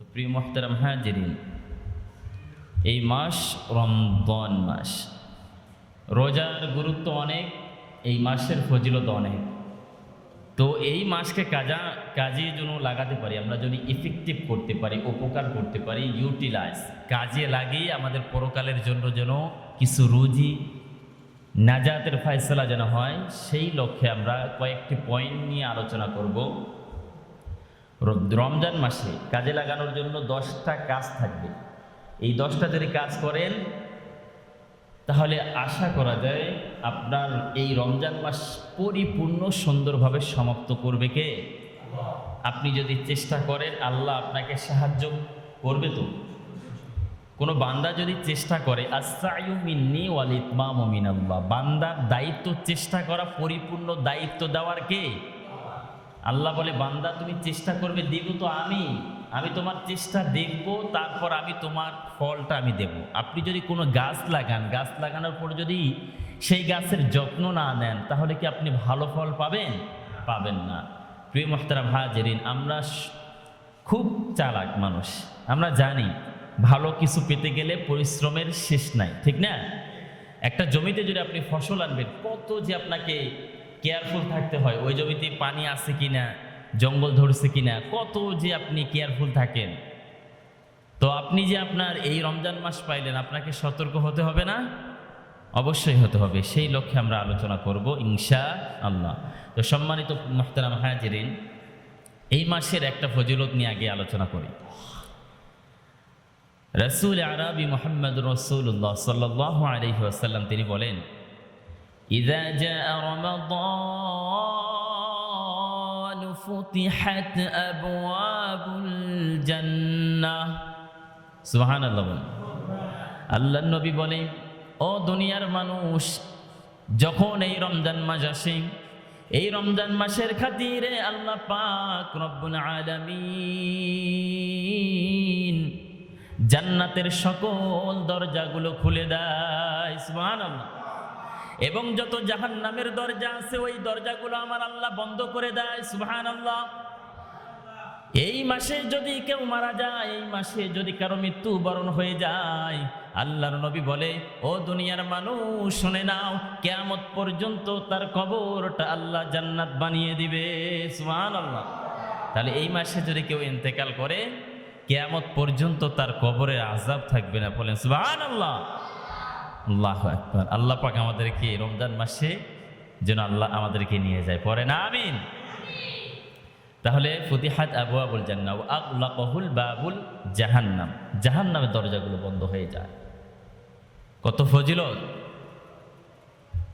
তো প্রিয় মোহতারাম হাজিরিন, এই মাস রমদন মাস। রোজার গুরুত্ব অনেক, এই মাসের ফজিলত অনেক। তো এই মাসকে কাজা, কাজে যেন লাগাতে পারি, আমরা যদি ইফেক্টিভ করতে পারি, উপকার করতে পারি ইউটিলাইজ কাজে লাগিয়ে আমাদের পরকালের জন্য যেন কিছু রুজি, নাজাতের ফয়সলা যেন হয়, সেই লক্ষ্যে আমরা কয়েকটি পয়েন্ট নিয়ে আলোচনা করব। রমজান মাসে কাজে লাগানোর জন্য দশটা কাজ থাকবে। এই দশটা যদি কাজ করেন, তাহলে আশা করা যায় আপনার এই রমজান মাস পরিপূর্ণ সুন্দরভাবে সমাপ্ত করবে কে? আপনি যদি চেষ্টা করেন, আল্লাহ আপনাকে সাহায্য করবে তো? কোনো বান্দা যদি চেষ্টা করে আসায়ু মিন্নি ওয়াল ইতমাম মিনাল্লাহ, বান্দার দায়িত্ব চেষ্টা করা, পরিপূর্ণ দায়িত্ব দেওয়ার কে? আল্লাহ বলে, বান্দা, তুমি চেষ্টা করবে, দিব তো আমি। আমি তোমার চেষ্টা দেখব, তারপর আমি তোমার ফলটা আমি দেব। আপনি যদি কোনো গাছ লাগান, গাছ লাগানোর পর যদি সেই গাছের যত্ন না নেন, তাহলে কি আপনি ভালো ফল পাবেন? পাবেন না। প্রিয় মোহতারাম হাজেরিন, আমরা খুব চালাক মানুষ। আমরা জানি, ভালো কিছু পেতে গেলে পরিশ্রমের শেষ নাই, ঠিক না? একটা জমিতে যদি আপনি ফসল আনবেন, কত যে আপনাকে কেয়ারফুল থাকতে হয়। ওই জমিতে পানি আছে কিনা, জঙ্গল ধরছে কিনা, কত যে আপনি কেয়ারফুল থাকেন। তো আপনি যে আপনার এই রমজান মাস পাইলেন, আপনাকে সতর্ক হতে হবে না? অবশ্যই হতে হবে। সেই লক্ষ্যে আমরা আলোচনা করব ইনশা আল্লাহ তো সম্মানিত মোহতারাম হাজিরিন, এই মাসের একটা ফজিলত নিয়ে আগে আলোচনা করি। রসুল আরবি মোহাম্মদ রসুল্লাহ সাল্লাহ আলহি আসাল্লাম তিনি বলেন إذا جاء رمضان فتحت أبواب الجنة سبحان الله বলেন আল্লাহ নবী বলে ও দুনিয়ার মানুষ যখন এই রমজান মাস আসে এই রমজান মাসের খাতিরে আল্লাহ পাক রব্বুল আলামিন জান্নাতের সকল দরজাগুলো খুলে দেয় সুবহানাল্লাহ এবং যত জাহান্নামের দরজা আছে, ওই দরজাগুলো আমার আল্লাহ বন্ধ করে দেয় সুহান আল্লাহ এই মাসে যদি কেউ মারা যায়, এই মাসে যদি কারও মৃত্যু বরণ হয়ে যায়, আল্লাহর নবী বলে, ও দুনিয়ার মানুষ, শুনে নাও, কেয়ামত পর্যন্ত তার কবরটা আল্লাহ জান্নাত বানিয়ে দিবে। সুহান আল্লাহ তাহলে এই মাসে যদি কেউ ইন্তেকাল করে, কেয়ামত পর্যন্ত তার কবরের আজাব থাকবে না, বলেন সুহান আল্লাহ আল্লাহ একবার আল্লাহ পাক আমাদেরকে রমজান মাসে যেন আল্লাহ আমাদেরকে নিয়ে যায়। পরে না, আমিন? তাহলে ফতিহাত আবু আবুল জান্না আকলাকহুল বাবুল জাহান্নাম। জাহান্নামের দরজাগুলো বন্ধ হয়ে যায়। কত ফজিলত।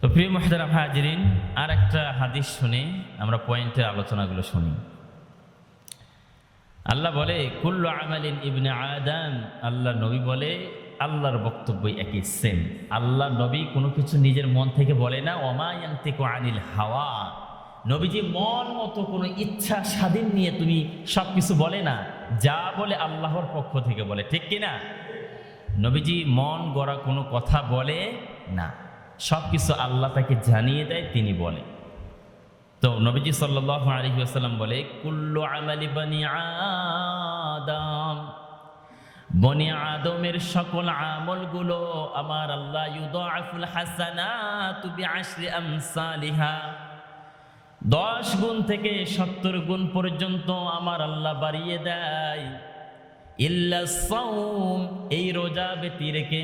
তো প্রিয় মহাদারাম হাজিরিন আর একটা হাদিস শুনে আমরা পয়েন্টের আলোচনাগুলো শুনি। আল্লাহ বলে, কুল্লু আমালিন ইবনে আদাম। আল্লাহ নবী বলে আল্লাহর বক্তব্য একই সেম আল্লাহ নবী কোনো কিছু নিজের মন থেকে বলে না অমায়ান্তিকো আনিল হাওয়া। নবীজি মন মতো কোনো ইচ্ছা, স্বাধীন নিয়ে তুমি সব কিছু বলে না, যা বলে আল্লাহর পক্ষ থেকে বলে, ঠিক কিনা? নবীজি মন গড়া কোনো কথা বলে না সব কিছু আল্লাহ তাকে জানিয়ে দেয়, তিনি বলে। তো নবীজি সাল্লাহ আলহি আসাল্লাম বলে, কুল্লু আমালি বানি আদম। বনি আদমের সকল আমলগুলো আমার আল্লাহ ইউদাফুল হাসানাতু বিআশরি আমসালিহা। দশ গুণ থেকে সত্তর গুণ পর্যন্ত আমার আল্লাহ বাড়িয়ে দেয়। ইল্লা সাউম এই রোজা ব্যতি রেখে।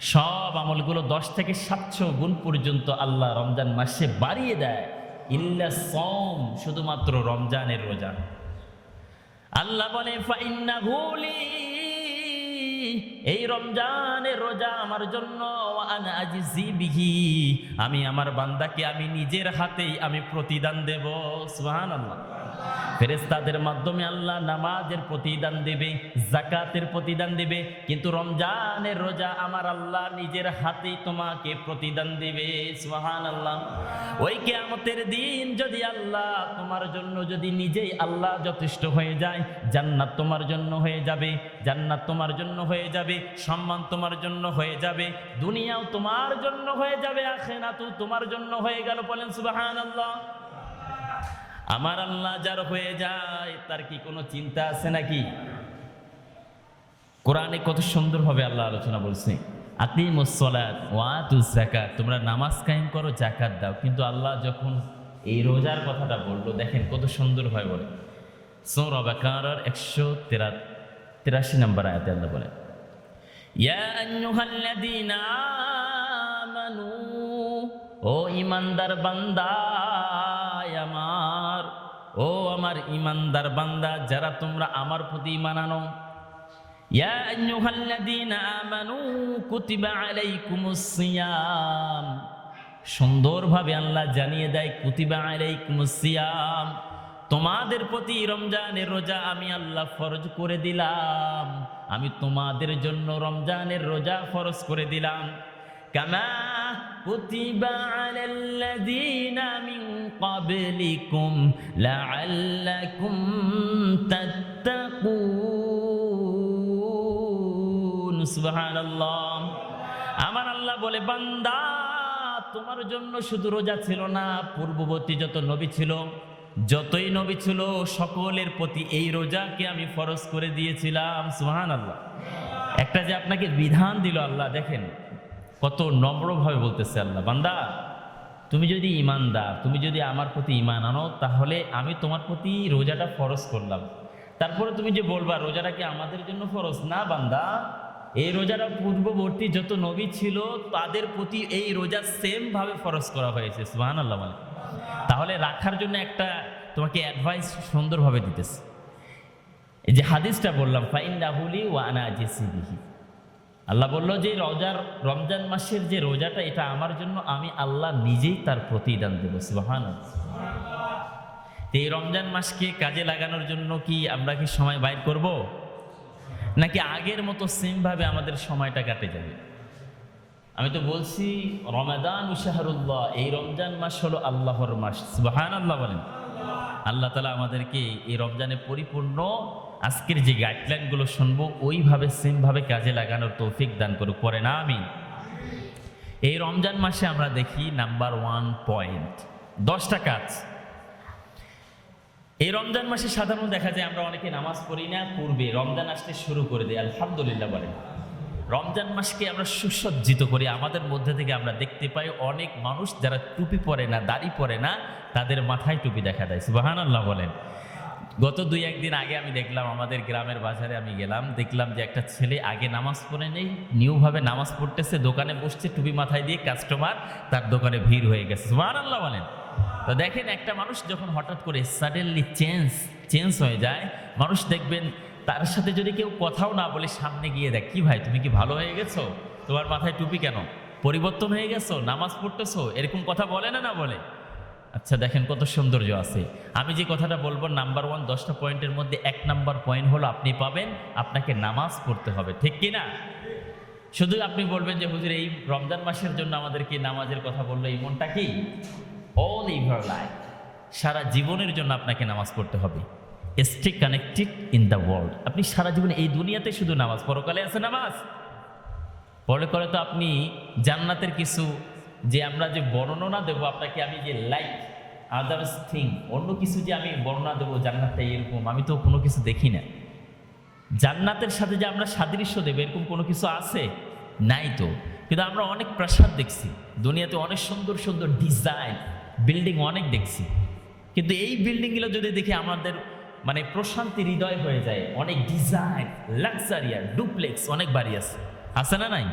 সব আমলগুলো দশ থেকে সাতশো গুণ পর্যন্ত আল্লাহ রমজান মাসে বাড়িয়ে দেয়। ইল্লা সম শুধুমাত্র রমজানের রোজা। আল্লাহ বলে ফাইন্না ঘুলি এই রমজানের রোজা আমার জন্য আমি আমার বান্দাকে আমি নিজের হাতেই আমি প্রতিদান দেব সুহান আল্লাহ ফেরেস্তাদের মাধ্যমে আল্লাহ নামাজের প্রতিদান দেবে জাকাতের প্রতিদান দেবে, কিন্তু রমজানের রোজা আমার আল্লাহ নিজের হাতেই তোমাকে প্রতিদান দেবে সুহান আল্লাহ ওই কেয়ামতের দিন যদি আল্লাহ তোমার জন্য যদি নিজেই আল্লাহ যথেষ্ট হয়ে যায়, জান্নাত তোমার জন্য হয়ে যাবে, জান্নাত তোমার জন্য হয়ে যাবে, সম্মান তোমার জন্য হয়ে যাবে, দুনিয়াও তোমার জন্য হয়ে যাবে, আখেরাতও তোমার জন্য হয়ে গেল বলেন সুবাহান আমার আল্লাহ যার হয়ে যায়, তার কি কোনো চিন্তা আছে নাকি? কোরআনে কত সুন্দরভাবে আল্লাহ আলোচনা বলছে আকিমুসলাত ওয়াতু জাকাত তোমরা নামাজ কায়েম করো জাকাত দাও, কিন্তু আল্লাহ যখন এই রোজার কথাটা বলল, দেখেন কত সুন্দরভাবে বলে। সৌর বাকার একশো তেরা, তেরাশি নম্বর আয়াতে আল্লাহ বলে ইয়া আইয়ুহাল্লাযীনা আমানু ও ইমানদার আমার, ও আমার ইমানদার বান্দা, যারা তোমরা আমার প্রতি সিয়াম সুন্দরভাবে আল্লাহ জানিয়ে দেয় কুতিবা আলাইকুমুস সিয়াম তোমাদের প্রতি রমজানের রোজা আমি আল্লাহ ফরজ করে দিলাম। আমি তোমাদের জন্য রমজানের রোজা ফরজ করে দিলাম। কামা আমার আল্লাহ বলে, বান্দা, তোমার জন্য শুধু রোজা ছিল না, পূর্ববর্তী যত নবী ছিল যতই নবী ছিল, সকলের প্রতি এই রোজাকে আমি ফরজ করে দিয়েছিলাম সুহান আল্লাহ একটা যে আপনাকে বিধান দিল আল্লাহ, দেখেন, কত নম্রভাবে বলতেছে আল্লাহ, বান্দা, তুমি যদি ইমানদার, তুমি যদি আমার প্রতি ইমান আনো, তাহলে আমি তোমার প্রতি রোজাটা ফরজ করলাম। তারপরে তুমি যে বলবা, রোজাটা কি আমাদের জন্য ফরজ? না, বান্দা, এই রোজাটা পূর্ববর্তী যত নবী ছিল, তাদের প্রতি এই রোজা সেম ভাবে ফরজ করা হয়েছে সুহান আল্লাহ মানে তাহলে রাখার জন্য একটা তোমাকে অ্যাডভাইস সুন্দরভাবে দিতেছে। এই যে হাদিসটা বললাম ফাইন রাহুলি ও আনা জেসিবিহি। আল্লাহ বলল যে রোজার, রমজান মাসের যে রোজাটা, এটা আমার জন্য আমি আল্লাহ নিজেই তার প্রতিদান দেবো সুবাহান এই রমজান মাসকে কাজে লাগানোর জন্য কি আমরা কি সময় বাইর করব? নাকি আগের মতো সেমভাবে আমাদের সময়টা কাটে যাবে? আমি তো বলছি, রমাদান উশাহরুল্লাহ এই রমজান মাস হলো আল্লাহর মাস। সুবাহান আল্লাহ বলেন। আল্লাহ তালা আমাদেরকে এই রমজানে পরিপূর্ণ আজকের যে গাইডলাইনগুলো শুনব, ওইভাবে সেমভাবে কাজে লাগানোর তৌফিক দান করুক। পরে না আমি এই রমজান মাসে আমরা দেখি নাম্বার ওয়ান পয়েন্ট দশটা কাজ। এই রমজান মাসে সাধারণত দেখা যায় আমরা অনেকে নামাজ পড়ি না, পূর্বে রমজান আসতে শুরু করে দিই আলহামদুলিল্লাহ বলেন। রমজান মাসকে আমরা সুসজ্জিত করি। আমাদের মধ্যে থেকে আমরা দেখতে পাই অনেক মানুষ যারা টুপি পরে না, দাড়ি পরে না, তাদের মাথায় টুপি দেখা দেয়। সুবাহান আল্লাহ বলেন। গত দুই একদিন আগে আমি দেখলাম আমাদের গ্রামের বাজারে আমি গেলাম, দেখলাম যে একটা ছেলে আগে নামাজ পড়ে নেই, নিউভাবে নামাজ পড়তেছে, দোকানে বসছে, টুপি মাথায় দিয়ে কাস্টমার তার দোকানে ভিড় হয়ে গেছে। সুবাহান আল্লাহ বলেন। তো দেখেন একটা মানুষ যখন হঠাৎ করে সাডেনলি চেঞ্জ চেঞ্জ হয়ে যায়, মানুষ দেখবেন তার সাথে যদি কেউ কথাও না বলে সামনে গিয়ে দেখ, কি ভাই, তুমি কি ভালো হয়ে গেছো? তোমার মাথায় টুপি কেন? পরিবর্তন হয়ে গেছো? নামাজ পড়তেছো? এরকম কথা বলে না না বলে? আচ্ছা দেখেন কত সৌন্দর্য আছে। আমি যে কথাটা বলব নাম্বার ওয়ান দশটা পয়েন্টের মধ্যে এক নাম্বার পয়েন্ট হলো আপনি পাবেন, আপনাকে নামাজ পড়তে হবে। ঠিক কি না শুধু আপনি বলবেন যে, হুজুর, এই রমজান মাসের জন্য আমাদেরকে নামাজের কথা বলল এই মনটা কি? অল ইভার লাইফ সারা জীবনের জন্য আপনাকে নামাজ পড়তে হবে। Stay connected in the world আপনি সারা জীবনে এই দুনিয়াতে শুধু নামাজ পরকালে আছে নামাজ। পরে করে তো আপনি জান্নাতের কিছু যে আমরা যে বর্ণনা দেব, আপনাকে আমি যে লাইক আদার্স থিং অন্য কিছু যে আমি বর্ণনা দেবো, জান্নাতটা এরকম, আমি তো কোনো কিছু দেখি না। জান্নাতের সাথে যে আমরা সাদৃশ্য দেবো, এরকম কোনো কিছু আছে? নাই তো। কিন্তু আমরা অনেক প্রাসাদ দেখছি, দুনিয়াতে অনেক সুন্দর সুন্দর ডিজাইন বিল্ডিং অনেক দেখছি। কিন্তু এই বিল্ডিংগুলো যদি দেখি, আমাদের মানে প্রশান্তি হৃদয় হয়ে যায়। অনেক ডিজাইন লাক্সারিয়া ডুপ্লেক্স অনেক বাড়ি আছে। আছে না নাই?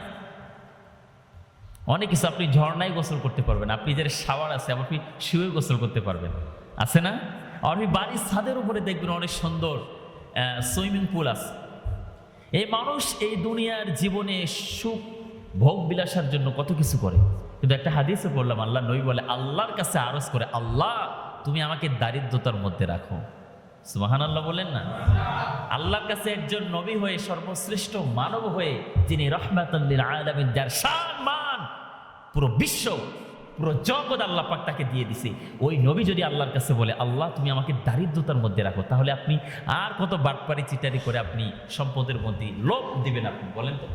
অনেক কিছু আপনি ঝর্ণায় গোসল করতে পারবেন। আপনি যে শাওয়ার আছে আপনি শুয়ে গোসল করতে পারবেন। আছে না? আর আপনি বাড়ির ছাদের উপরে দেখবেন অনেক সুন্দর সুইমিং পুল আছে। এই মানুষ এই দুনিয়ার জীবনে সুখ, ভোগ বিলাসার জন্য কত কিছু করে। কিন্তু একটা হাদিসে বললাম আল্লাহ নই বলে, আল্লাহর কাছে আরজ করে, আল্লাহ, তুমি আমাকে দারিদ্রতার মধ্যে রাখো। সুবাহান আল্লাহ বলেন না। আল্লাহর কাছে একজন নবী হয়ে সর্বশ্রেষ্ঠ মানব হয়ে যিনি রহমাতাল্লিল আলামিন, যার সম্মান পুরো বিশ্ব, পুরো জগৎ আল্লাহ পাক তাকে দিয়ে দিছে। ওই নবী যদি আল্লাহর কাছে বলে, আল্লাহ, তুমি আমাকে দারিদ্রতার মধ্যে রাখো, তাহলে আপনি আর কত বাটপারি চিটারি করে আপনি সম্পদের মধ্যে লোভ দিবেন আপনি, বলেন তো?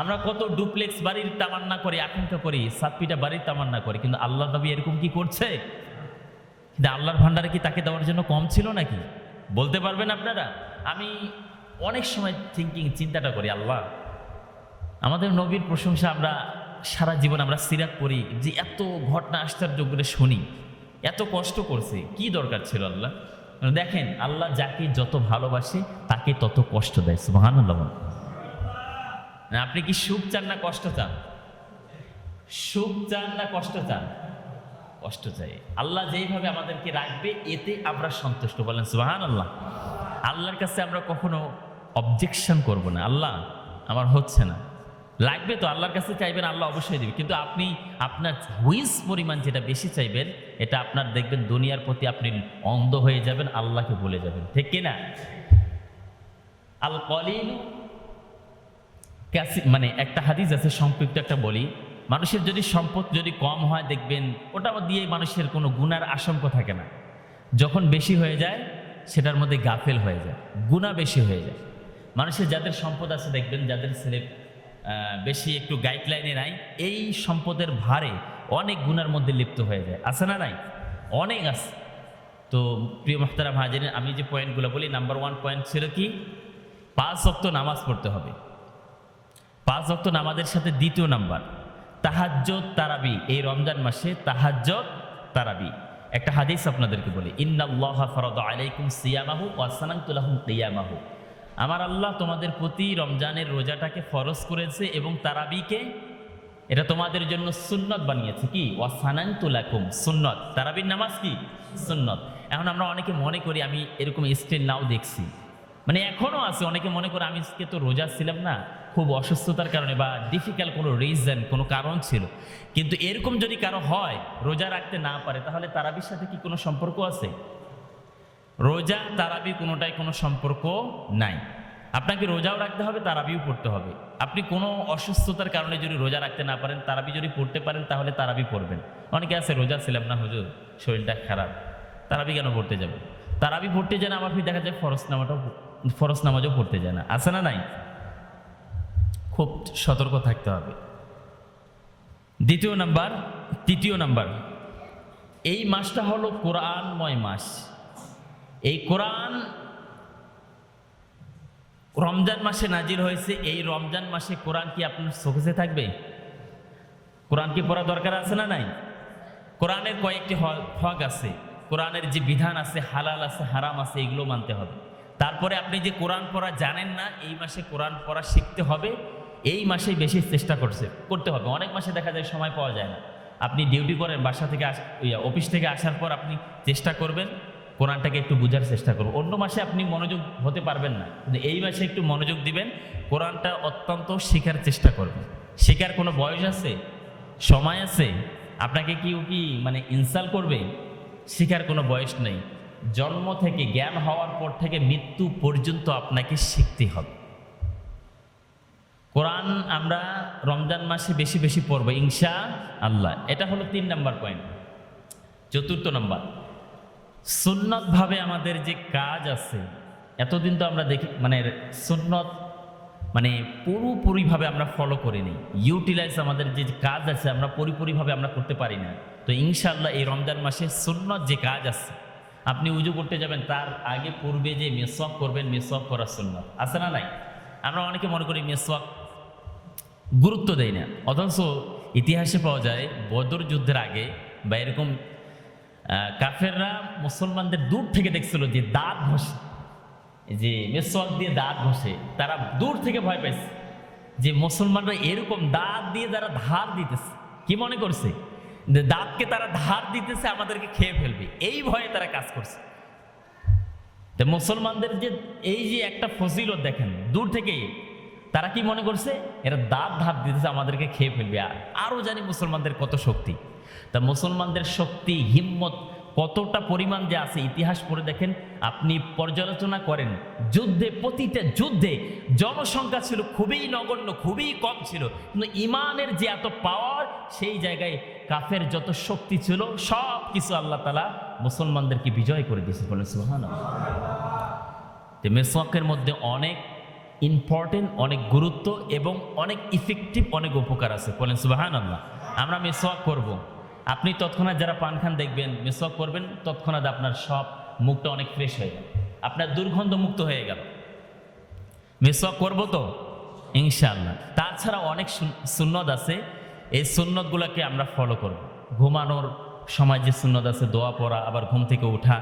আমরা কত ডুপ্লেক্স বাড়ির তামান্না করি, আকাঙ্ক্ষা করি সাতপিটা বাড়ির তামান্না করি, কিন্তু আল্লাহ নবী এরকম কি করছে? কিন্তু আল্লাহর ভান্ডারে কি তাকে দেওয়ার জন্য কম ছিল নাকি? বলতে পারবেন আপনারা? আমি অনেক সময় থিঙ্কিং চিন্তাটা করি, আল্লাহ। আমাদের নবীর প্রশংসা আমরা সারা জীবন আমরা সিরাত করি যে এত ঘটনা আশ্চর্য করে শুনি, এত কষ্ট করছে, কি দরকার ছিল আল্লাহ? দেখেন, আল্লাহ যাকে যত ভালোবাসে, তাকে তত কষ্ট দেয় সুবাহান আল্লাহ আপনি কি সুখ চান না কষ্ট চান? সুখ চান না কষ্ট চান? কষ্ট চাই আল্লাহ যেইভাবে আমাদেরকে রাখবে, এতে আমরা সন্তুষ্ট। বলেন সুবাহান আল্লাহ আল্লাহর কাছে আমরা কখনো অবজেকশন করব না। আল্লাহ, আমার হচ্ছে না। লাগবে তো, আল্লাহর কাছে চাইবেন, আল্লাহ অবশ্যই দেবে। কিন্তু আপনি আপনার হুইস পরিমাণ যেটা বেশি চাইবেন, এটা আপনার দেখবেন দুনিয়ার প্রতি আপনি অন্ধ হয়ে যাবেন, আল্লাহকে বলে যাবেন। ঠিক কিনা আল কলিল মানে একটা হাদিস আছে, সংক্ষিপ্ত একটা বলি। মানুষের যদি সম্পদ যদি কম হয় দেখবেন, ওটা দিয়ে মানুষের কোনো গুনার আশঙ্কা থাকে না। যখন বেশি হয়ে যায়, সেটার মধ্যে গাফেল হয়ে যায় গুণা বেশি হয়ে যায়। মানুষের যাদের সম্পদ আছে দেখবেন, যাদের ছেলে বেশি একটু গাইডলাইনে নাই, এই সম্পদের ভারে অনেক গুণার মধ্যে লিপ্ত হয়ে যায়। আছে না নাই? অনেক আছে। তো প্রিয় মোহতারাম হাজির আমি যে পয়েন্টগুলো বলি নাম্বার ওয়ান পয়েন্ট ছিল কি? পাঁচ অক্ত নামাজ পড়তে হবে। পাঁচ অক্ত নামাজের সাথে দ্বিতীয় নাম্বার। তাহাজ্জত তারাবি, এই রমজান মাসে তাহাজ্জত তারাবি। একটা হাদিস আপনাদেরকে বলি, ইন্নাল্লাহ সিয়ামাহু আমার আল্লাহ তোমাদের প্রতি রমজানের রোজাটাকে ফরজ করেছে এবং তারাবিকে এটা তোমাদের জন্য সুন্নত বানিয়েছে। কি? ওয়াসানান্তুলাকুম সুন্নত তারাবির নামাজ কি? সুন্নত। এখন আমরা অনেকে মনে করি আমি এরকম স্টিল নাও দেখছি। মানে এখনও আছে, অনেকে মনে করে আমি তো রোজা ছিলাম না। খুব অসুস্থতার কারণে বা ডিফিকাল্ট কোনো রিজন কোনো কারণ ছিল। কিন্তু এরকম যদি কারও হয়, রোজা রাখতে না পারে, তাহলে তারাবির সাথে কি কোনো সম্পর্ক আছে? রোজা, তারাবি কোনোটাই কোনো সম্পর্ক নাই। আপনাকে রোজাও রাখতে হবে, তারাবিও পড়তে হবে। আপনি কোনো অসুস্থতার কারণে যদি রোজা রাখতে না পারেন, তারাবি যদি পড়তে পারেন, তাহলে তারাবি পড়বেন। অনেকে আছে, রোজা ছিলাম না হুজুর, শরীরটা খারাপ। তারাবি কেন পড়তে যাবে তারাবি পড়তে যায় না, আবার ফির দেখা যায় ফরস নামাটাও ফরস নামাজও পড়তে যায় না। আছে না নাই? খুব সতর্ক থাকতে হবে। দ্বিতীয় নাম্বার, তৃতীয় নাম্বার। এই মাসটা হলো কোরআনময় মাস। এই কোরআন রমজান মাসে নাজির হয়েছে, এই রমজান মাসে কোরআন কি আপনার চোখে থাকবে? কোরআন কি পড়া দরকার আছে না নাই? কোরআনের কয়েকটি হক আছে। কোরআনের যে বিধান আছে, হালাল আছে, হারাম আছে, এগুলো মানতে হবে। তারপরে আপনি যে কোরআন পড়া জানেন না, এই মাসে কোরআন পড়া শিখতে হবে। এই মাসেই বেশি চেষ্টা করছে, করতে হবে। অনেক মাসে দেখা যায় সময় পাওয়া যায় না। আপনি ডিউটি করেন বাসা থেকে আস অফিস থেকে আসার পর আপনি চেষ্টা করবেন, কোরআনটাকে একটু বোঝার চেষ্টা করুন অন্য মাসে আপনি মনোযোগ হতে পারবেন না। কিন্তু এই মাসে একটু মনোযোগ দিবেন, কোরআনটা অত্যন্ত শেখার চেষ্টা করবেন। শেখার কোনো বয়স আছে? সময় আছে? আপনাকে কেউ কি মানে ইনসাল করবে? শেখার কোনো বয়স নেই। জন্ম থেকে, জ্ঞান হওয়ার পর থেকে মৃত্যু পর্যন্ত আপনাকে শিখতে হবে। কোরআন আমরা রমজান মাসে বেশি বেশি পড়ব, ইনশা আল্লাহ। এটা হলো তিন নাম্বার পয়েন্ট চতুর্থ নাম্বার। সুন্নতভাবে আমাদের যে কাজ আছে, এতদিন তো আমরা দেখি মানে সুন্নত মানে পুরোপুরিভাবে আমরা ফলো করিনি। ইউটিলাইজ আমাদের যে কাজ আছে, আমরা পরিপূরিভাবে আমরা করতে পারি না। তো ইনশাল্লাহ এই রমজান মাসে সুন্নত যে কাজ আছে, আপনি উজু করতে যাবেন, তার আগে পূর্বে যে মেসওয়াক করবেন, মেসওয়াক করার সুন্নত। আছে না নাই? আমরা অনেকে মনে করি মেসওয়াক গুরুত্ব দেয় না। অথচ ইতিহাসে পাওয়া যায়, বদর যুদ্ধের আগে বা এরকম কাফেররা মুসলমানদের দূর থেকে দেখছিল যে দাঁত ঘষে। যে মেসওয়াক দিয়ে দাঁত ঘষে, তারা দূর থেকে ভয় পাইছে যে মুসলমানরা এরকম দাঁত দিয়ে তারা ধার দিতেছে, কি মনে করছে? দাঁতকে তারা ধার দিতেছে, আমাদেরকে খেয়ে ফেলবে। এই ভয়ে তারা কাজ করছে। মুসলমানদের যে, এই যে একটা ফজিলত দেখেন, দূর থেকে তারা কি মনে করছে? এরা দাঁত ধাপ দিতেছে আমাদেরকে খেয়ে ফেলবে। আর আরও জানি মুসলমানদের কত শক্তি। তা মুসলমানদের শক্তি, হিম্মত কতটা পরিমাণ যে আছে, ইতিহাস পড়ে দেখেন, আপনি পর্যালোচনা করেন, যুদ্ধে, প্রতিটা যুদ্ধে জনসংখ্যা ছিল খুবই নগণ্য, খুবই কম ছিল। কিন্তু ইমানের যে এত পাওয়ার সেই জায়গায় কাফের যত শক্তি ছিল সব কিছু আল্লাহ তালা মুসলমানদেরকে বিজয় করে দিয়েছে বলে সুহান মধ্যে অনেক ইম্পর্টেন্ট অনেক গুরুত্ব এবং অনেক ইফেক্টিভ অনেক উপকার আছে। বলেন সুবাহান আল্লাহ আমরা মেসওয়াক করব। আপনি তৎক্ষণাৎ যারা পান খান দেখবেন, মেসওয়াক করবেন, তৎক্ষণাৎ আপনার সব মুখটা অনেক ফ্রেশ হয়ে গেল। আপনার দুর্গন্ধ মুক্ত হয়ে গেল। মেসওয়াক করব তো? ইনশাআল্লাহ। তাছাড়া অনেক সুন- সুন্নত আছে। এই সুন্নতগুলোকে আমরা ফলো করব। ঘুমানোর সময় যে সুন্নত আছে, দোয়া পড়া, আবার ঘুম থেকে ওঠা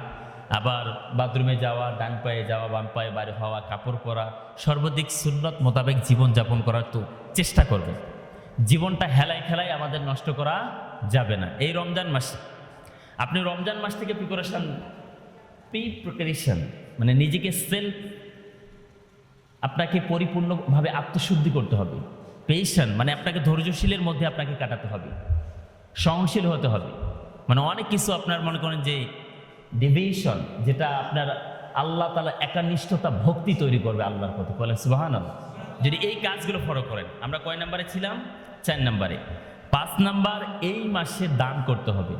আবার বাথরুমে যাওয়া, ডান পায়ে যাওয়া, বাম পায়ে বাড়ি হওয়া, কাপড় পরা সর্বাধিক সুন্নত মোতাবেক জীবনযাপন করার তো চেষ্টা করবে। জীবনটা হেলায় খেলায় আমাদের নষ্ট করা যাবে না। এই রমজান মাসে, আপনি রমজান মাস থেকে প্রিপারেশন প্রি প্রিপারেশন মানে নিজেকে সেলফ আপনাকে পরিপূর্ণভাবে আত্মশুদ্ধি করতে হবে। পেশেন্ট মানে আপনাকে ধৈর্যশীলের মধ্যে আপনাকে কাটাতে হবে। সহনশীল হতে হবে। মানে অনেক কিছু আপনার মনে করেন যে ডিভিশন যেটা আপনার আল্লাহ তালা একানিষ্ঠতা, ভক্তি তৈরি করবে আল্লাহর প্রতি বলেন সুবাহান যদি এই কাজগুলো ফলো করেন, আমরা কয় নাম্বারে ছিলাম? চার নাম্বারে। পাঁচ নাম্বার, এই মাসে দান করতে হবে।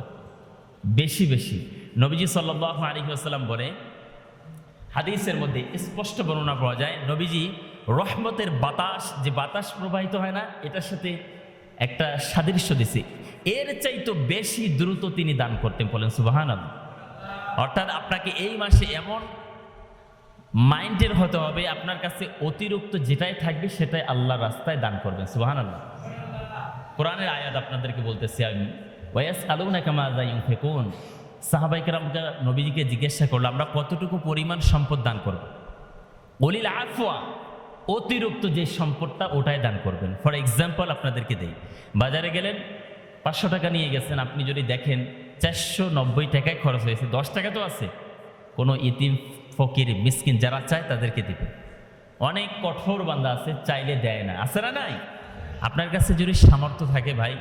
বেশি বেশি। নবীজি সাল্লাহ আলী আসসালাম বলে, হাদিসের মধ্যে স্পষ্ট বর্ণনা পাওয়া যায়, নবীজি রহমতের বাতাস, যে বাতাস প্রবাহিত হয় না, এটার সাথে একটা সাদৃশ্য দিছে। এর চাইতো বেশি দ্রুত তিনি দান করতেন, বলেন সুবাহান অর্থাৎ আপনাকে এই মাসে এমন মাইন্ডের হতে হবে, আপনার কাছে অতিরিক্ত যেটাই থাকবে সেটাই আল্লাহ রাস্তায় দান করবেন সুবাহান আল্লাহ কোরআনের আয়াত আপনাদেরকে বলতেছি আমি ওয়াস আলুনা কামা যাইম ফেকুন সাহাবাইকার নবীজিকে জিজ্ঞাসা করল, আমরা কতটুকু পরিমাণ সম্পদ দান করব? বলিল আফওয়া, অতিরিক্ত যে সম্পদটা ওটাই দান করবেন। ফর এক্সাম্পল আপনাদেরকে দেই, বাজারে গেলেন, পাঁচশো টাকা নিয়ে গেছেন, আপনি যদি দেখেন চারশো নব্বই টাকায় খরচ হয়েছে। দশ টাকা তো আছে। কোনো ইতিম ফকির, মিসকিন যারা চায় তাদেরকে দিবে। অনেক কঠোর বান্দা আছে, চাইলে দেয় না। আছে না নাই? আপনার কাছে যদি সামর্থ্য থাকে ভাই,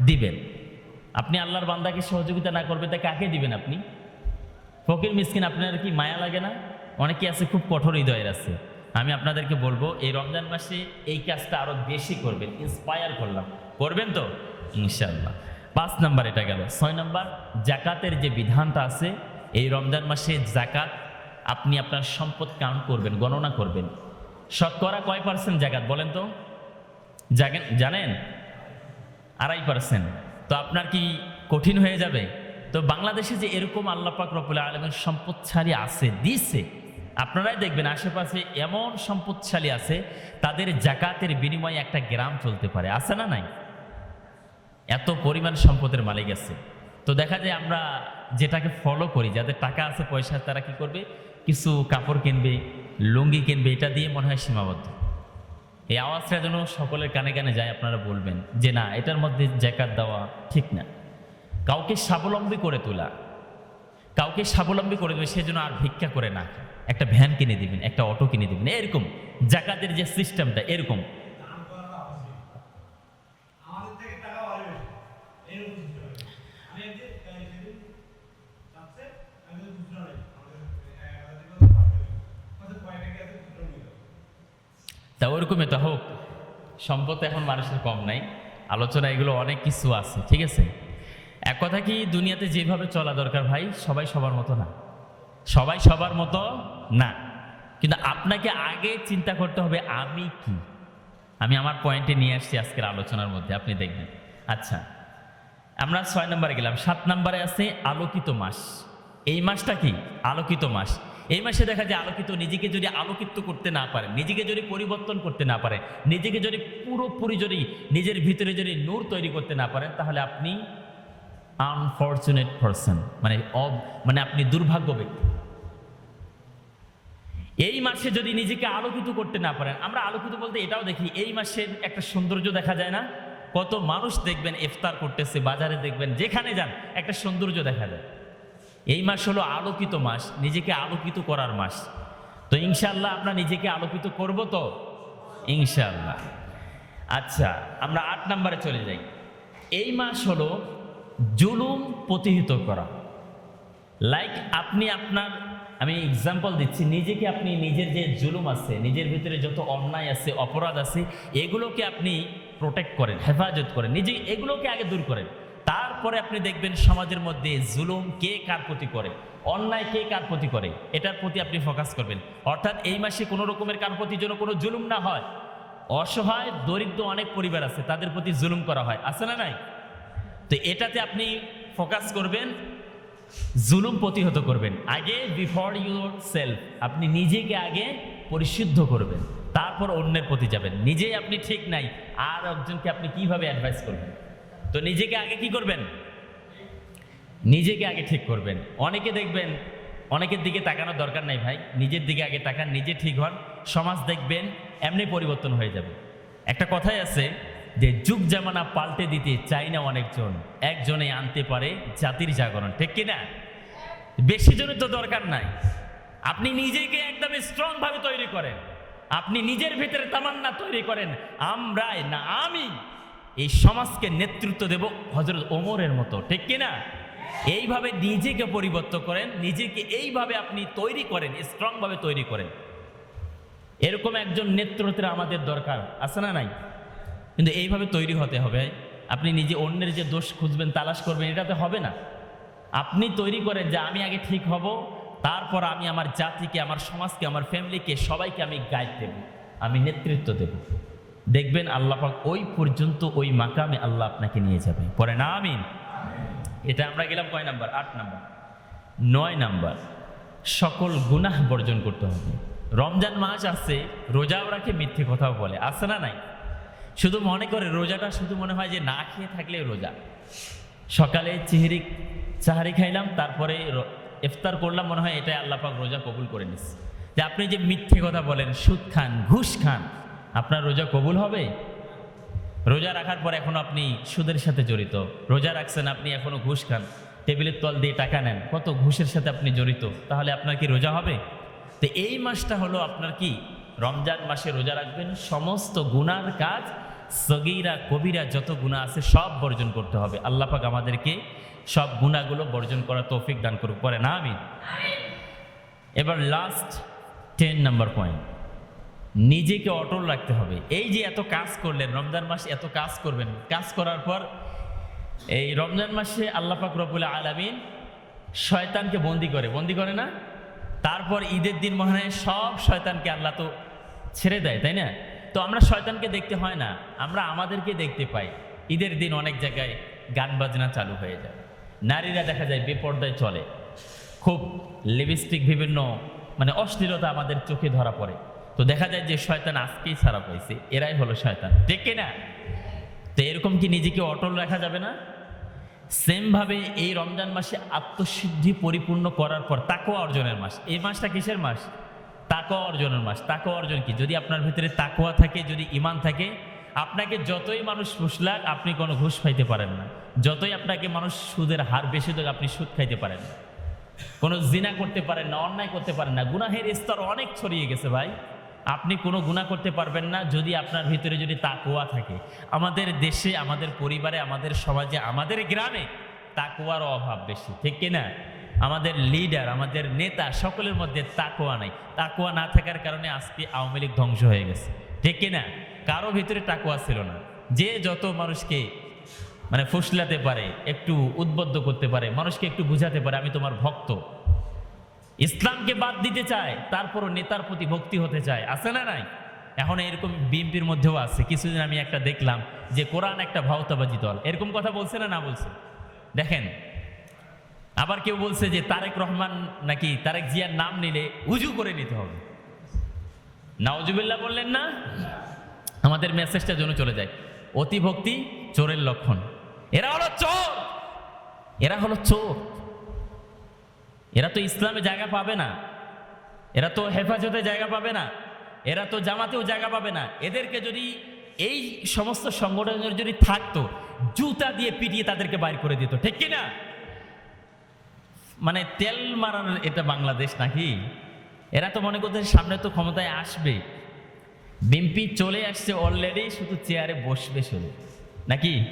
দিবেন। আপনি আল্লাহর বান্দাকে সহযোগিতা না করবে, তা কাকে দিবেন আপনি? ফকির, মিসকিন, আপনার কি মায়া লাগে না? অনেকে আছে, খুব কঠোর হৃদয়ের আছে। আমি আপনাদেরকে বলব, এই রমজান মাসে এই কাজটা আরও বেশি করবেন ইন্সপায়ার করলাম। করবেন তো? ইনশাল্লাহ পাঁচ নাম্বার এটা গেল। ছয় নাম্বার, জাকাতের যে বিধানটা আছে, এই রমজান মাসে জাকাত আপনি আপনার সম্পদ কাউন্ট করবেন, গণনা করবেন। শতকরা কয় পার্সেন্ট জাকাত বলেন তো? জানেন? আড়াই পার্সেন্ট তো আপনার কি কঠিন হয়ে যাবে? তো বাংলাদেশে যে এরকম আল্লাহ পাক রব্বুল আলমের সম্পদশালী আছে, দিছে, আপনারাই দেখবেন আশেপাশে এমন সম্পদশালী আছে, তাদের জাকাতের বিনিময়ে একটা গ্রাম চলতে পারে। আছে না নাই? এত পরিমাণ সম্পদের মালিক আছে। তো দেখা যায় আমরা যেটাকে ফলো করি, যাদের টাকা আছে, পয়সা, তারা কি করবে? কিছু কাপড় কিনবে, লুঙ্গি কিনবে, এটা দিয়ে মনে হয় সীমাবদ্ধ। এই আওয়াজটা যেন সকলের কানে কানে যায়, আপনারা বলবেন যে না, এটার মধ্যে জ্যাকাত দেওয়া ঠিক না। কাউকে স্বাবলম্বী করে তোলা, কাউকে স্বাবলম্বী করে দেবে সেজন্য আর ভিক্ষা করে না একটা ভ্যান কিনে দিবেন, একটা অটো কিনে দিবেন, এরকম। জাকাতের যে সিস্টেমটা এরকম। তা ওরকম এটা হোক সম্পদ তো এখন মানুষের কম নাই। আলোচনা এগুলো অনেক কিছু আছে, ঠিক আছে? এক কথা কি, দুনিয়াতে যেভাবে চলা দরকার ভাই, সবাই সবার মতো না। সবাই সবার মতো না। কিন্তু আপনাকে আগে চিন্তা করতে হবে, আমি কি? আমি আমার পয়েন্টে নিয়ে আসছি আজকের আলোচনার মধ্যে, আপনি দেখবেন। আচ্ছা আমরা ছয় নম্বরে গেলাম। সাত নম্বরে আছে আলোকিত মাস। এই মাসটা কি? আলোকিত মাস। এই মাসে দেখা যায় আলোকিত, নিজেকে যদি আলোকিত করতে না পারেন নিজেকে যদি পরিবর্তন করতে না পারেন নিজেকে যদি পুরোপুরি যদি নিজের ভিতরে যদি নূর তৈরি করতে না পারেন তাহলে আপনি আনফর্চুনেট পারসন মানে অব মানে আপনি দুর্ভাগ্য ব্যক্তি। এই মাসে যদি নিজেকে আলোকিত করতে না পারেন, আমরা আলোকিত বলতে এটাও দেখি, এই মাসের একটা সৌন্দর্য দেখা যায় না? কত মানুষ দেখবেন ইফতার করতেছে, বাজারে দেখবেন, যেখানে যান, একটা সৌন্দর্য দেখা যায়। এই মাস হলো আলোকিত মাস, নিজেকে আলোকিত করার মাস। তো ইনশাল্লাহ আমরা নিজেকে আলোকিত করব তো? ইনশাল্লাহ আচ্ছা আমরা আট নম্বরে চলে যাই। এই মাস হলো জুলুম প্রতিহিত করা। লাইক আপনি আপনার, আমি এক্সাম্পল দিচ্ছি, নিজেকে আপনি নিজের যে জুলুম আছে, নিজের ভিতরে যত অন্যায় আছে, অপরাধ আছে, এগুলোকে আপনি প্রোটেক্ট করেন, হেফাজত করেন, নিজে এগুলোকে আগে দূর করেন। তারপরে আপনি দেখবেন সমাজের মধ্যে জুলুম কে কার প্রতি করে? অন্যায় কে কার প্রতি করে? এটার প্রতি আপনি ফোকাস করবেন। অর্থাৎ এই মাসে কোনো রকমের কার প্রতি যেন কোনো জুলুম না হয়। অসহায়, দরিদ্র অনেক পরিবার আছে, তাদের প্রতি জুলুম করা হয়। আছে না নাই? তো এটাতে আপনি ফোকাস করবেন, জুলুম প্রতিহত করবেন। আগে বিফোর ইউর সেলফ আপনি নিজেকে আগে পরিশুদ্ধ করবেন। তারপর অন্যের প্রতি যাবেন। নিজেই আপনি ঠিক নাই, আর একজনকে আপনি কীভাবে অ্যাডভাইস করবেন? তো নিজেকে আগে কি করবেন? নিজেকে আগে ঠিক করবেন। অনেকে দেখবেন, অনেকের দিকে তাকানোর দরকার নাই ভাই। নিজের দিকে আগে তাকান, নিজে ঠিক হন, সমাজ দেখবেন, এমনি পরিবর্তন হয়ে যাবে। একটা কথাই আছে যে, যুগ জামানা পাল্টে দিতে চাই না অনেকজন, একজনে আনতে পারে জাতির জাগরণ, ঠিক কিনা বেশি জনের তো দরকার নাই। আপনি নিজেকে একদম স্ট্রং ভাবে তৈরি করেন। আপনি নিজের ভিতরে তামান্না তৈরি করেন। আমরাই না, আমি। এই সমাজকে নেতৃত্ব দেব হজরত ওমরের মতো, ঠিক কিনা? এইভাবে নিজেকে পরিবর্তন করেন, নিজেকে এইভাবে আপনি তৈরি করেন স্ট্রং ভাবে তৈরি করেন। এরকম একজন নেতৃত্বের আমাদের দরকার, আছে না নাই? কিন্তু এইভাবে তৈরি হতে হবে। আপনি নিজে অন্যের যে দোষ খুঁজবেন, তালাশ করবেন এটাতে হবে না। আপনি তৈরি করেন যে আমি আগে ঠিক হব, তারপর আমি আমার জাতিকে, আমার সমাজকে, আমার ফ্যামিলিকে সবাইকে আমি গাইড দেব, আমি নেতৃত্ব দেব। দেখবেন আল্লাহ পাক ওই পর্যন্ত ওই মাকামে আল্লাহ আপনাকে নিয়ে যাবে। পরে না আমিন। এটা আমরা গেলাম কয় নাম্বার? আট নাম্বার। নয় নাম্বার, সকল গুনাহ বর্জন করতে হবে। রমজান মাস আছে রোজাও রাখে মিথ্যে কথাও বলে। আছে না নাই? শুধু মনে করে রোজাটা শুধু মনে হয় যে না খেয়ে থাকলে রোজা। সকালে চিহরি, চাহারি খাইলাম, তারপরে ইফতার করলাম, মনে হয় এটাই আল্লাহ পাক রোজা কবুল করে নিস যে আপনি যে মিথ্যে কথা বলেন, সুদ খান, ঘুষ খান আপনার রোজা কবুল হবে? রোজা রাখার পর এখনও আপনি সুদের সাথে জড়িত। রোজা রাখছেন, আপনি এখনও ঘুষ খান। টেবিলের তল দিয়ে টাকা নেন। কত ঘুষের সাথে আপনি জড়িত? তাহলে আপনার কি রোজা হবে? তো এই মাসটা হলো আপনার কি? রমজান মাসে রোজা রাখবেন। সমস্ত গুনার কাজ, সগিরা, কবিরা, যত গুণা আছে সব বর্জন করতে হবে। আল্লাহ পাক আমাদেরকে সব গুণাগুলো বর্জন করার তৌফিক দান করুক। পরে না আমি এবার লাস্ট টেন নাম্বার পয়েন্ট নিজেকে অটল রাখতে হবে। এই যে এত কাজ করলেন, রমজান মাসে এত কাজ করবেন, কাজ করার পর এই রমজান মাসে আল্লাহ পাক রবুল আলমিন শয়তানকে বন্দি করে বন্দি করে না? তারপর ঈদের দিন হয় সব শয়তানকে আল্লাহ তো ছেড়ে দেয়, তাই না? তো আমরা শয়তানকে দেখতে হয় না, আমরা আমাদেরকে দেখতে পাই। ঈদের দিন অনেক জায়গায় গান বাজনা চালু হয়ে যায়। নারীরা দেখা যায় বেপর্দায় চলে। খুব লিপস্টিক বিভিন্ন মানে অশ্লীলতা আমাদের চোখে ধরা পড়ে। তো দেখা যায় যে শয়তান আজকেই ছাড়া পাইছে, এরাই হলো শয়তান। ঠিক না? তো এরকম কি নিজেকে অটল রাখা যাবে না? সেমভাবে এই রমজান মাসে আত্মসিদ্ধি পরিপূর্ণ করার পর তাকোয়া অর্জনের মাস। এই মাসটা কিসের মাস? তাকোয়া অর্জনের মাস। তাকোয়া অর্জন কি? যদি আপনার ভিতরে তাকোয়া থাকে, যদি ইমান থাকে, আপনাকে যতই মানুষ ফুসলাক আপনি কোনো ঘুষ খাইতে পারেন না। যতই আপনাকে মানুষ সুদের হার বেশি দেয় আপনি সুদ খাইতে পারেন না। কোনো জিনা করতে পারেন না, অন্যায় করতে পারেন না। গুনাহের স্তর অনেক ছড়িয়ে গেছে ভাই। আপনি কোনো গুণা করতে পারবেন না যদি আপনার ভিতরে যদি তাকুয়া থাকে। আমাদের দেশে, আমাদের পরিবারে, আমাদের সমাজে, আমাদের গ্রামে তাকুয়ার অভাব বেশি, ঠিক কিনা? আমাদের লিডার আমাদের নেতা সকলের মধ্যে তাকুয়া নাই। তাকুয়া না থাকার কারণে আজকে আওয়ামী লীগ ধ্বংস হয়ে গেছে, ঠিক কিনা? কারও ভিতরে তাকুয়া ছিল না। যে যত মানুষকে মানে ফুসলাতে পারে, একটু উদ্বুদ্ধ করতে পারে, মানুষকে একটু বুঝাতে পারে, আমি তোমার ভক্ত। ইসলামকে বাদ দিতে চায়, তারপরও নেতার প্রতি ভক্তি হতে চায়। আছে না নাই? এখন এরকম বিএনপির মধ্যেও আছে। কিছুদিন আমি একটা দেখলাম যে কোরআন একটা ভাওতাবাজি দল। এরকম কথা বলছে না না বলছে? দেখেন, আবার কেউ বলছে যে তারেক রহমান নাকি তারেক জিয়ার নাম নিলে উজু করে নিতে হবে। নাওজুবিল্লাহ বললেন না? আমাদের মেসেজটা যেন চলে যায়। অতি ভক্তি চোরের লক্ষণ। এরা হলো চোর! এরা হলো চোর। এরা তো ইসলামে জায়গা পাবে না। এরা তো হেফাজতে জায়গা পাবে না। এরা তো জামাতেও জায়গা পাবে না। এদেরকে যদি এই সমস্ত সংগঠনের যদি থাকতো, জুতা দিয়ে পিটিয়ে তাদেরকে বাইর করে দিত, ঠিক কি না? মানে তেল মারানোর এটা বাংলাদেশ নাকি? এরা তো মনে করছে সামনে তো ক্ষমতায় আসবে। বিএনপি চলে আসছে অলরেডি শুধু চেয়ারে বসবে শুধু। নাকি?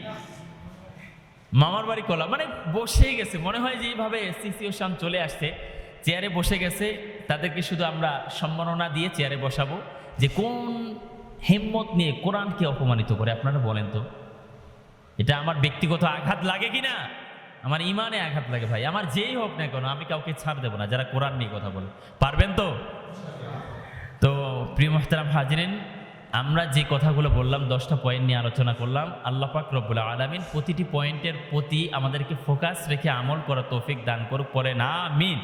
মামার বাড়ি কলা মানে বসেই গেছে। মনে হয় যে এইভাবে সিসিওশন চলে আসছে। চেয়ারে বসে গেছে। তাদেরকে শুধু আমরা সম্মাননা দিয়ে চেয়ারে বসাবো যে কোন হিম্মত নিয়ে কোরআনকে অপমানিত করে। আপনারা বলেন তো, এটা আমার ব্যক্তিগত আঘাত লাগে কি না? আমার ইমানে আঘাত লাগে ভাই। আমার যেই হোক না কেন, আমি কাউকে ছাড় দেবো না। যারা কোরআন নিয়ে কথা বলে। পারবেন তো? তো প্রিয় মোহতারাম হাজরিন আমরা যে কথাগুলো বললাম, দশটা পয়েন্ট নিয়ে আলোচনা করলাম, আল্লাহ পাক রব্বুল আলমিন প্রতিটি পয়েন্টের প্রতি আমাদেরকে ফোকাস রেখে আমল করা তৌফিক দান করুক পরে না মিন